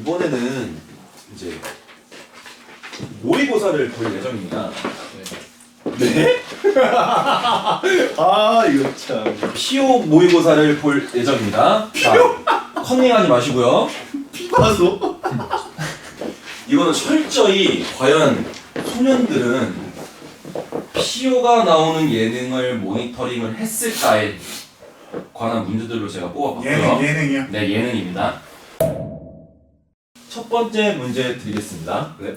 이번에는 이제 모의고사를 볼 예정입니다. 네? 아 이거 참. 피오 모의고사를 볼 예정입니다. 자, 컨닝하지 마시고요. 피파소? 이거는 철저히 과연 소년들은 피오가 나오는 예능을 모니터링을 했을까에 관한 문제들로 제가 뽑아봤고요. 예능 예능이요. 네, 예능입니다. 첫 번째 문제 드리겠습니다. 네.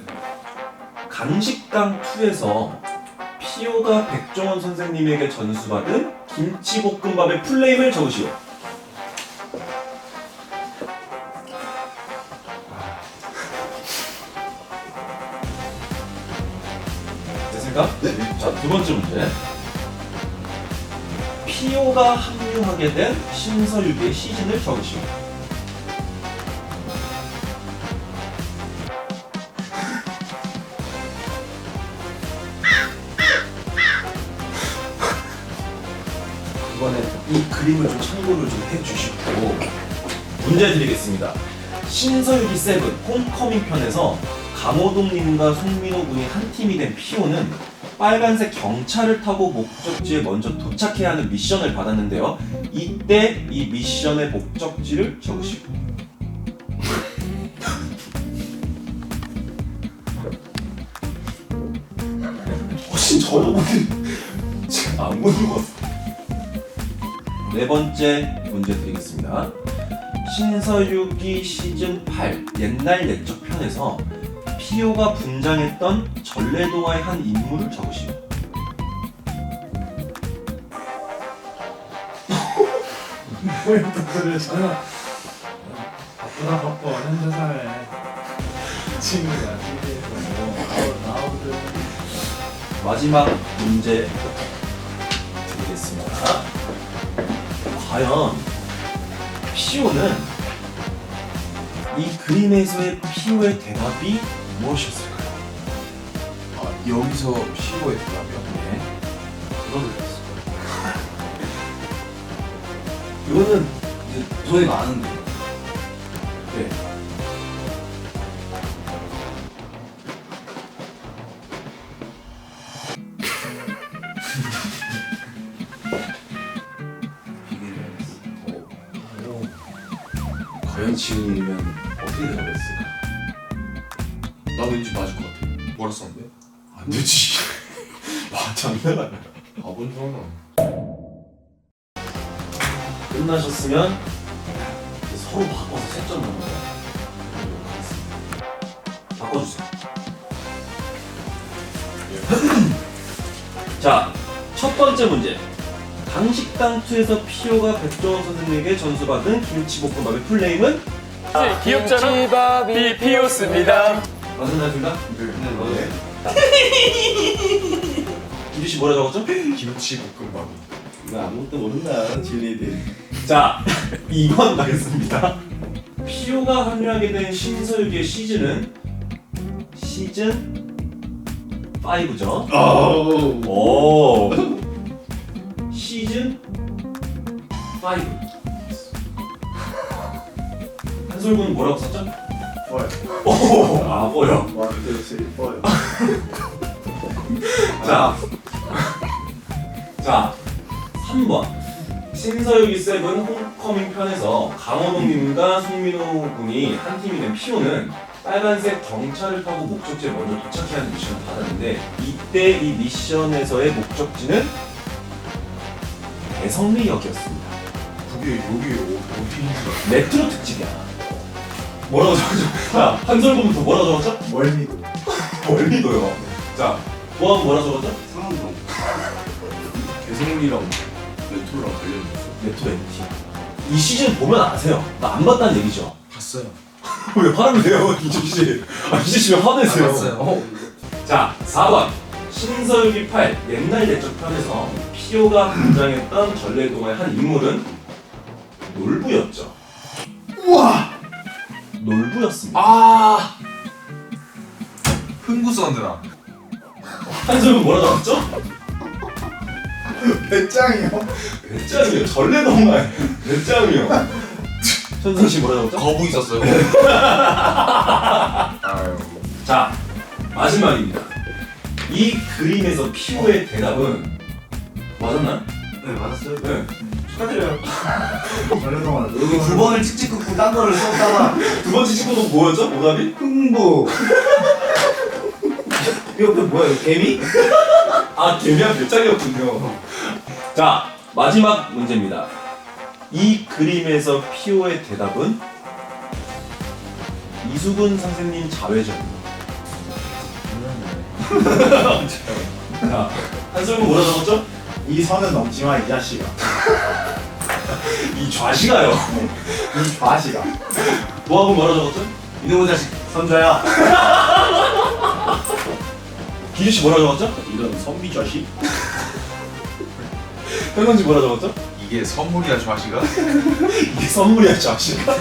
강식당 2에서 피오가 백종원 선생님에게 전수받은 김치볶음밥의 풀네임을 적으시오. 됐습니까? 네. 자, 두 번째 문제. 피오가 합류하게 된 신서유기의 시즌을 적으시오. 그림을 좀 참고를 좀 해주시고 문제 드리겠습니다. 신서유기 세븐 홈커밍 편에서 강호동님과 송민호 군이 한 팀이 된 피오는 빨간색 경차를 타고 목적지에 먼저 도착해야 하는 미션을 받았는데요. 이때 이 미션의 목적지를 적으시고 훨씬 저러고는 안 보는 것 같아요. 네 번째 문제 드리겠습니다. 신서유기 시즌 8 옛날 옛적 편에서 피오가 분장했던 전래동화의 한 인물을 적으시오. 왜 전화 바쁘다 바빠 뭐 나오든 마지막 문제 드리겠습니다. 과연 피오는 이 그림에서의 피오의 대답이 무엇이었을까요? 아, 여기서 피고의 대답이요? 네. 했어요. 이거는 이제 돈이 많은데. 네. 지훈이면 어떻게 대답했을까? 나 왠지 맞을 것 같아. 뭐라 썼는데? 안 되지. 와 장난 아니야. 줄 알아. 끝나셨으면 서로 바꿔서 세점 넣는 거야. 바꿔주세요. 자, 첫 번째 문제. 강식당 2에서 피오가 백종원 선생님에게 전수받은 김치볶음밥의 풀네임은 귀엽잖아. 비 피오스입니다. 맞습니다. 네. 이주 씨 뭐라 적었죠? 김치 볶음밥. 나 아무것도 모른다 진리들. 자, 2번 가겠습니다. 피오가 합류하게 된 신서유기의 시즌은 시즌 5죠. 아우. 오. 시즌 5. 한솔군 뭐라고 썼죠? 뻘. 오, 아, 뭐요? 원 투 쓰리 뻘. 자, 자, 3번. 신서유기 세븐 홈커밍 편에서 강호동님과 송민호 군이 한 팀이 된 피오는 빨간색 경차를 타고 목적지에 먼저 도착해야 하는 미션을 받았는데 이때 이 미션에서의 목적지는 대성리역이었습니다. 그게 여기 어- 어디 메트로 특집이야. 뭐라고 적었죠? 자, 한솔군부터 뭐라고 적었죠? 멀미도. 멀리도요. 자, 보안 뭐라 적었죠? 상암동. 개성리랑 레토랑 관련됐어. 메트로 MT. 이 시즌 보면 아세요. 나 안 봤다는 얘기죠. 봤어요. 왜 화내세요, 이준 씨? 아, 이준 씨왜 화내세요? 어. 자, 4번. 신서유기 8 옛날 옛적 편에서 피오가 등장했던 전래동화의 한 인물은 놀부였죠. 우와. 놀부였습니다. 아. 흥구 써느라. 한솔은 뭐라 적었죠? 배짱이요. 배짱이요. 전래동화의 배짱이요. 천선 씨 뭐라 적었죠? 거부 있었어요. 아유. 자 마지막입니다. 이 그림에서 피오의 대답은 맞았나요? 네 맞았어요. 네. 축하드려요. 동안 두 번을 찍찍 긋고 딴 거를 썼다가 두 번째 친구도 뭐였죠? 오답이? 흥부. 이거 그 뭐야 이거 개미? 아 개미한 별장이었군요. 자 마지막 문제입니다. 이 그림에서 피오의 대답은 이수근 선생님 자회전입니다. 자 한솔은 뭐라 적었죠? 이 선은 넘지마 이 자식아. 이 좌시가요. 이 좌식아. 도합은 뭐라 적었죠? 이놈의 자식 선조야. 기주 씨 뭐라 적었죠? 이런 선비 자식. 현성 씨 뭐라 적었죠? 이게 선물이야 좌시가? 이게 선물이야 좌시가.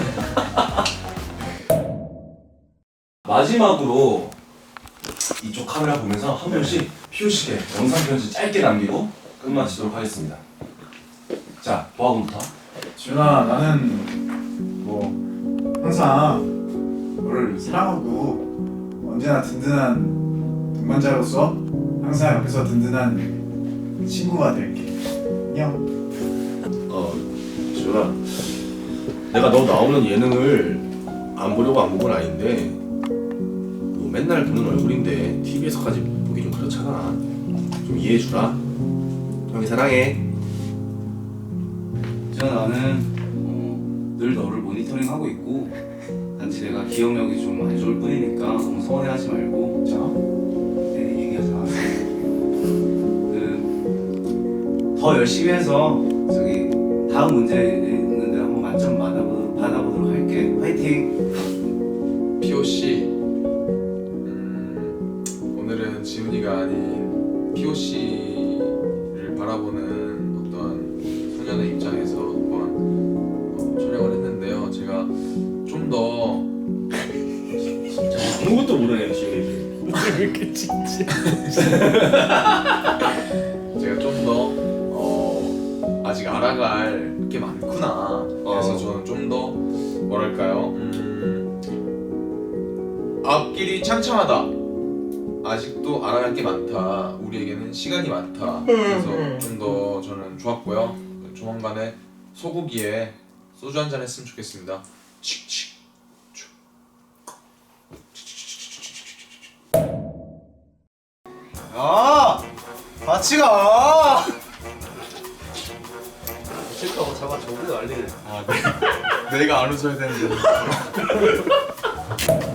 마지막으로 이쪽 카메라 보면서 한 분씩 씨께 영상 편지 짧게 남기고 끝마치도록 하겠습니다. 자, 도합은부터. 준아 나는 뭐 항상 너를 사랑하고 언제나 든든한 동반자로서 항상 옆에서 든든한 친구가 될게. 안녕. 어, 지훈아, 내가 너 나오는 예능을 안 보려고 안 본 건 아닌데, 뭐 맨날 보는 얼굴인데 TV에서까지 보기 좀 그렇잖아. 좀 이해해 주라. 형이 사랑해. 저 나는 어, 늘 너를 모니터링하고 있고 단지 내가 기억력이 좀 안 좋을 뿐이니까 너무 서운해하지 말고 자 네, 얘기하자 그 더 열심히 해서 저기 다음 문제 있 아닌 POC를 바라보는 어떤 소년의 입장에서 한번 어, 촬영을 했는데요. 제가 좀 더 아무것도 모르네, 지금. 제가 좀 더 어, 아직 알아갈 게 많구나. 그래서 어. 저는 좀 더 뭐랄까요? 음, 앞길이 창창하다. 아직도 알아갈 게 많다. 우리에게는 시간이 많다. 그래서 좀 더 저는 좋았고요. 조만간에 소고기에 소주 한 잔 했으면 좋겠습니다. 칙칙. 아 같이 가 싫다고 잡아 저거 난리네. 내가 안 웃어야 되는데.